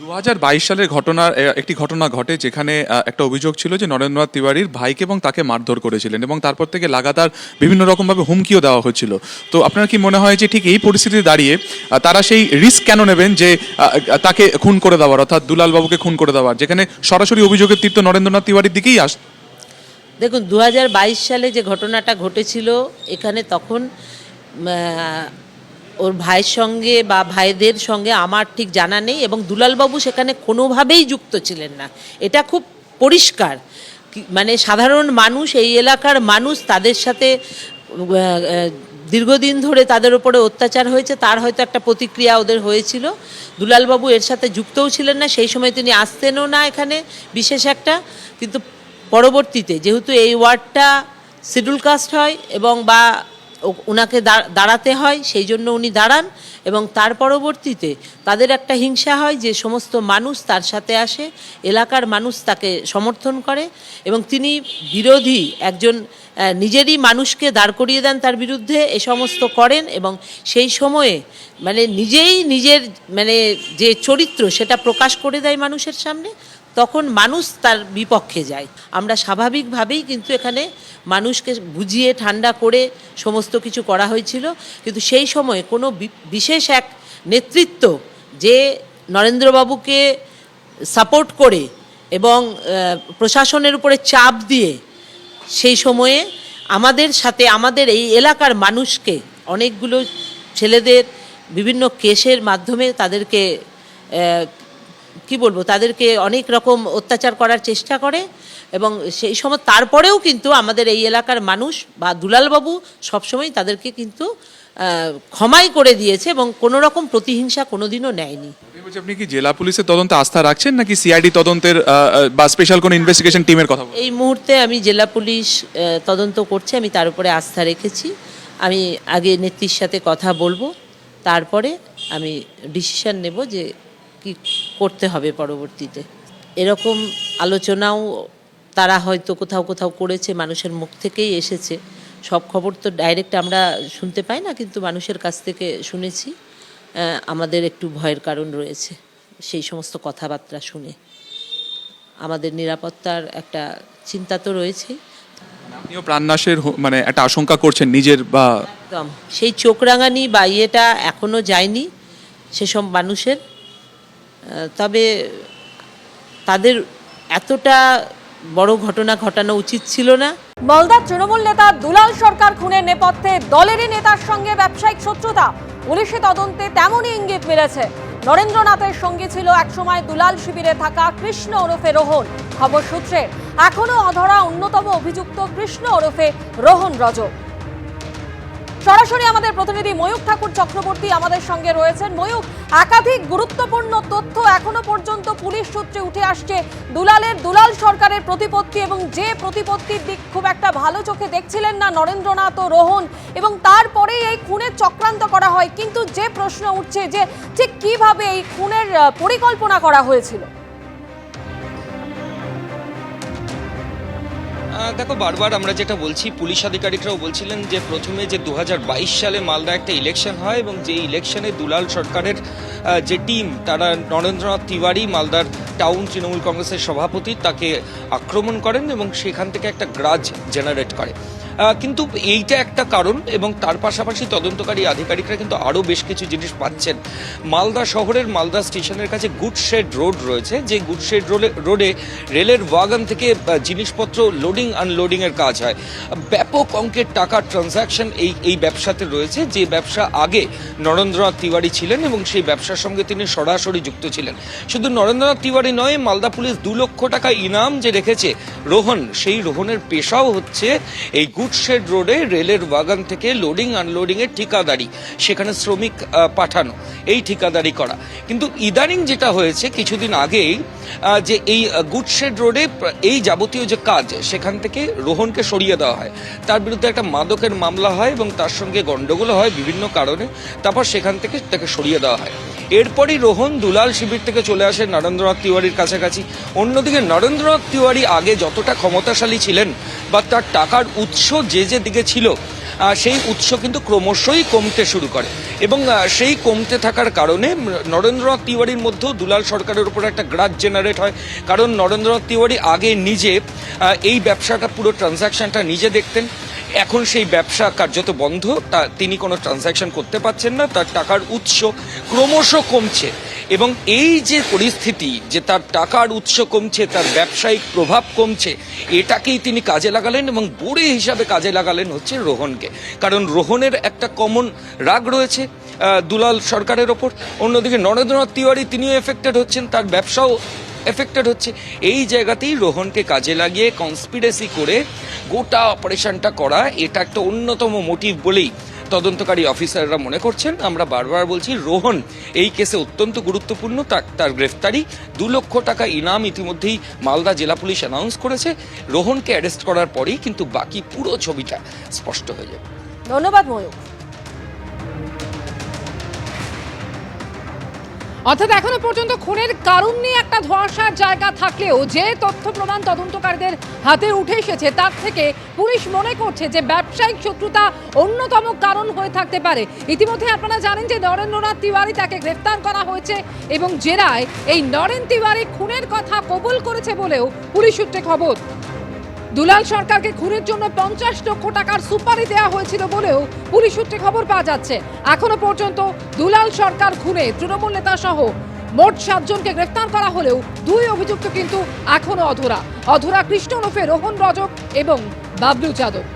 দু হাজার বাইশ সালের ঘটনার একটি ঘটনা ঘটে যেখানে একটা অভিযোগ ছিল যে নরেন্দ্রনাথ তিওয়ারির ভাইকে এবং তাকে মারধর করেছিলেন এবং তারপর থেকে লাগাতার বিভিন্ন রকমভাবে হুমকিও দেওয়া হচ্ছিল। তো আপনার কি মনে হয় যে ঠিক এই পরিস্থিতিতে দাঁড়িয়ে তারা সেই রিস্ক কেন নেবেন যে তাকে খুন করে দেওয়ার, অর্থাৎ দুলাল বাবুকে খুন করে দেওয়ার, যেখানে সরাসরি অভিযোগের তীর্থ নরেন্দ্রনাথ তিওয়ারির দিকেই আস, দেখুন দু হাজার বাইশ সালে যে ঘটনাটা ঘটেছিল, এখানে তখন ওর ভাইয়ের সঙ্গে বা ভাইদের সঙ্গে আমার ঠিক জানা নেই এবং দুলালবাবু সেখানে কোনোভাবেই যুক্ত ছিলেন না। এটা খুব পরিষ্কার। মানে সাধারণ মানুষ, এই এলাকার মানুষ তাদের সাথে দীর্ঘদিন ধরে তাদের ওপরে অত্যাচার হয়েছে, তার হয়তো একটা প্রতিক্রিয়া ওদের হয়েছিল। দুলালবাবু এর সাথে যুক্তও ছিলেন না, সেই সময় তিনি আসতেনও না এখানে বিশেষ একটা। কিন্তু পরবর্তীতে, যেহেতু এই ওয়ার্ডটা শিডিউল কাস্ট হয় এবং বা ওনাকে দাঁড়াতে হয়, সেই জন্য উনি দাঁড়ান এবং তার পরবর্তীতে তাদের একটা হিংসা হয় যে সমস্ত মানুষ তার সাথে আসে, এলাকার মানুষ তাকে সমর্থন করে এবং তিনি বিরোধী একজন নিজেরই মানুষকে দাঁড় করিয়ে দেন তার বিরুদ্ধে, এ সমস্ত করেন এবং সেই সময়ে মানে নিজেই নিজের মানে যে চরিত্র সেটা প্রকাশ করে দেয় মানুষের সামনে তখন মানুষ তার বিপক্ষে যায়। আমরা স্বাভাবিকভাবেই কিন্তু এখানে মানুষকে বুঝিয়ে, ঠান্ডা করে সমস্ত কিছু করা হয়েছিল। কিন্তু সেই সময়ে কোনো বিশেষ এক নেতৃত্ব যে নরেন্দ্রবাবুকে সাপোর্ট করে এবং প্রশাসনের উপরে চাপ দিয়ে সেই সময়ে আমাদের সাথে, আমাদের এই এলাকার মানুষকে, অনেকগুলো ছেলেদের বিভিন্ন কেসের মাধ্যমে তাদেরকে কি বলব তাদেরকে অনেক রকম অত্যাচার করার চেষ্টা করে এবং সেই সময় তারপরেও কিন্তু আমাদের এই এলাকার মানুষ বা দুলালবাবু সবসময় তাদেরকে কিন্তু ক্ষমাই করে দিয়েছে এবং কোনো রকম প্রতিহিংসা কোনোদিনও নেয়নি। আপনি কি জেলা পুলিশের তদন্তে আস্থা রাখছেন নাকি সিআইডি তদন্তের বা স্পেশাল কোনো ইনভেস্টিগেশন টিমের কথা এই মুহূর্তে আমি জেলা পুলিশ তদন্ত করছে আমি তার উপরে আস্থা রেখেছি। আমি আগে নেত্রীর সাথে কথা বলব তারপরে আমি ডিসিশন নেব যে কি করতে হবে পরবর্তীতে? এরকম আলোচনাও তারা হয়তো কোথাও কোথাও করেছে মানুষের মুখ থেকেই এসেছে। সব খবর তো ডাইরেক্ট আমরা শুনতে পাই না কিন্তু মানুষের কাছ থেকে শুনেছি। আমাদের একটু ভয়ের কারণ রয়েছে সেই সমস্ত কথাবার্তা শুনে। আমাদের নিরাপত্তার একটা চিন্তা তো রয়েছেই। আপনিও প্রাণনাশের মানে একটা আশঙ্কা করছেন নিজের বা একদম। সেই চোখ রাঙানি বা ইয়েটা এখনও যায়নি সেসব মানুষের। তবে তাদের এতটা বড় ঘটনা ঘটানো উচিত ছিল না। মালদার তৃণমূল নেতা দুলাল সরকার খুনের নেপথ্যে দলেরই নেতার সঙ্গে ব্যবসায়িক শত্রুতা। পুলিশে তদন্তে তেমনই ইঙ্গিত মিলেছে। নরেন্দ্রনাথের সঙ্গে ছিল একসময় দুলাল শিবিরে থাকা কৃষ্ণ ওরফে রোহন, খবর সূত্রে। এখনও অধরা অন্যতম অভিযুক্ত কৃষ্ণ ওরফে রোহন রজক। সরাসরি আমাদের প্রতিনিধি ময়ূক ঠাকুর চক্রবর্তী আমাদের সঙ্গে রয়েছেন। ময়ূক একাধিক গুরুত্বপূর্ণ তথ্য এখনও পর্যন্ত পুলিশ সূত্রে উঠে আসছে। দুলালের দুলাল সরকারের প্রতিপত্তি এবং যে প্রতিপত্তির দিক খুব একটা ভালো চোখে দেখছিলেন না নরেন্দ্রনাথ ও রোহন এবং তারপরেই এই খুনের চক্রান্ত করা হয়। কিন্তু যে প্রশ্ন উঠছে যে ঠিক কীভাবে এই খুনের পরিকল্পনা করা হয়েছিল? দেখো, বারবার আমরা যেটা বলছি, পুলিশ আধিকারিকরাও বলছিলেন যে প্রথমে যে দু হাজার বাইশ সালে মালদা একটা ইলেকশন হয় এবং যে ইলেকশনে দুলাল সরকারের যে টিম তারা নরেন্দ্রনাথ তিওয়ারি মালদার টাউন তৃণমূল কংগ্রেসের সভাপতি, তাকে আক্রমণ করেন এবং সেখান থেকে একটা গ্রাজ জেনারেট করে। কিন্তু এইটা একটা কারণ এবং তার পাশাপাশি তদন্তকারী আধিকারিকরা কিন্তু আরও বেশ কিছু জিনিস পাচ্ছেন। মালদা শহরের মালদা স্টেশনের কাছে গুডশেড রোড রয়েছে, যে গুডশেড রোডে রোডে রেলের ওয়াগন থেকে জিনিসপত্র লোডিং আনলোডিং এর কাজ হয়। ব্যাপক অঙ্কের টাকা ট্রানজ্যাকশন এই এই ব্যবসাতে রয়েছে, যে ব্যবসা আগে নরেন্দ্রনাথ তিওয়ারি ছিলেন এবং সেই ব্যবসার সঙ্গে তিনি সরাসরি যুক্ত ছিলেন। শুধু নরেন্দ্রনাথ তিওয়ারি নয়, মালদা পুলিশ দু লক্ষ টাকা ইনাম যে রেখেছে রোহন, সেই রোহনের পেশাও হচ্ছে এই গুডশেড রোডে রেলের ওয়াগন থেকে লোডিং আনলোডিং এর ঠিকাদারি সেখানে শ্রমিক পাঠানো, এই ঠিকাদারি করা। কিন্তু ইদানিং যেটা হয়েছে, কিছুদিন আগেই যে এই গুডশেড রোডে এই যাবতীয় যে কাজ, সেখান থেকে রোহনকে সরিয়ে দেওয়া হয়। তার বিরুদ্ধে একটা মাদকের মামলা হয় এবং তার সঙ্গে গন্ডগোল হয় বিভিন্ন কারণে। তারপর সেখান থেকে তাকে সরিয়ে দেওয়া হয়। এরপরই রোহন দুলাল শিবির থেকে চলে আসে নরেন্দ্রনাথ তিওয়ারির কাছাকাছি। অন্যদিকে নরেন্দ্রনাথ তিওয়ারি আগে যতটা ক্ষমতাশালী ছিলেন বা তার টাকার উৎস যে যে দিকে ছিল সেই উৎস কিন্তু ক্রমশই কমতে শুরু করে। এবং সেই কমতে থাকার কারণে নরেন্দ্রনাথ তিওয়ারির মধ্যেও দুলাল সরকারের উপর একটা গ্রাজ জেনারেট হয়। কারণ নরেন্দ্রনাথ তিওয়ারি আগে নিজে এই ব্যবসাটা, পুরো ট্রানজ্যাকশনটা নিজে দেখতেন। এখন সেই ব্যবসা কার্যত বন্ধ। তা তিনি কোনো ট্রানজ্যাকশন করতে পারছেন না। তার টাকার উৎস ক্রমশ কমছে। এবং এই যে পরিস্থিতি যে তার টাকার উৎস কমছে, তার ব্যবসায়িক প্রভাব কমছে, এটাকেই তিনি কাজে লাগালেন এবং বড়ে হিসাবে কাজে লাগালেন হচ্ছে রোহনকে। কারণ রোহনের একটা কমন রাগ রয়েছে দুলাল সরকারের ওপর। অন্যদিকে নরেন্দ্রনাথ তিওয়ারি তিনিও এফেক্টেড হচ্ছেন, তার ব্যবসাও এফেক্টেড হচ্ছে। এই জায়গাতেই রোহনকে কাজে লাগিয়ে কনস্পিরেসি করে গোটা অপারেশনটা করা, এটা একটা অন্যতম মোটিভ বলেই তদন্তকারী অফিসাররা মনে করছেন, আমরা বারবার বলছি, রোহন এই কেসে অত্যন্ত গুরুত্বপূর্ণ, তার গ্রেফতারি, দু লক্ষ টাকা ইনাম ইতিমধ্যেই মালদা জেলা পুলিশ অ্যানাউন্স করেছে। রোহনকে অ্যারেস্ট করার পরেই কিন্তু বাকি পুরো ছবিটা স্পষ্ট হয়ে যাবে। ধন্যবাদ ময়ূর অর্থাৎ এখনও পর্যন্ত খুনের কারণ নিয়ে একটা ধোঁয়াশার জায়গা থাকলেও যে তথ্য প্রমাণ তদন্তকারীদের হাতে উঠে এসেছে, তার থেকে পুলিশ মনে করছে যে ব্যবসায়িক শত্রুতা অন্যতম কারণ হয়ে থাকতে পারে। ইতিমধ্যে আপনারা জানেন যে নরেন্দ্রনাথ তিওয়ারি তাকে গ্রেফতার করা হয়েছে এবং জেরায় এই নরেন তিওয়ারি খুনের কথা কবুল করেছে বলেও পুলিশ সূত্রে খবর। দুলাল সরকারকে খুনের জন্য পঞ্চাশ লক্ষ টাকার সুপারি দেওয়া হয়েছিল বলেও পুলিশ সূত্রে খবর পাওয়া যাচ্ছে। এখনও পর্যন্ত দুলাল সরকার খুনে তৃণমূল নেতা সহ মোট সাতজনকে গ্রেফতার করা হলেও দুই অভিযুক্ত কিন্তু এখনও অধরা। অধরা কৃষ্ণ রোহন রজক এবং বাবলু যাদব।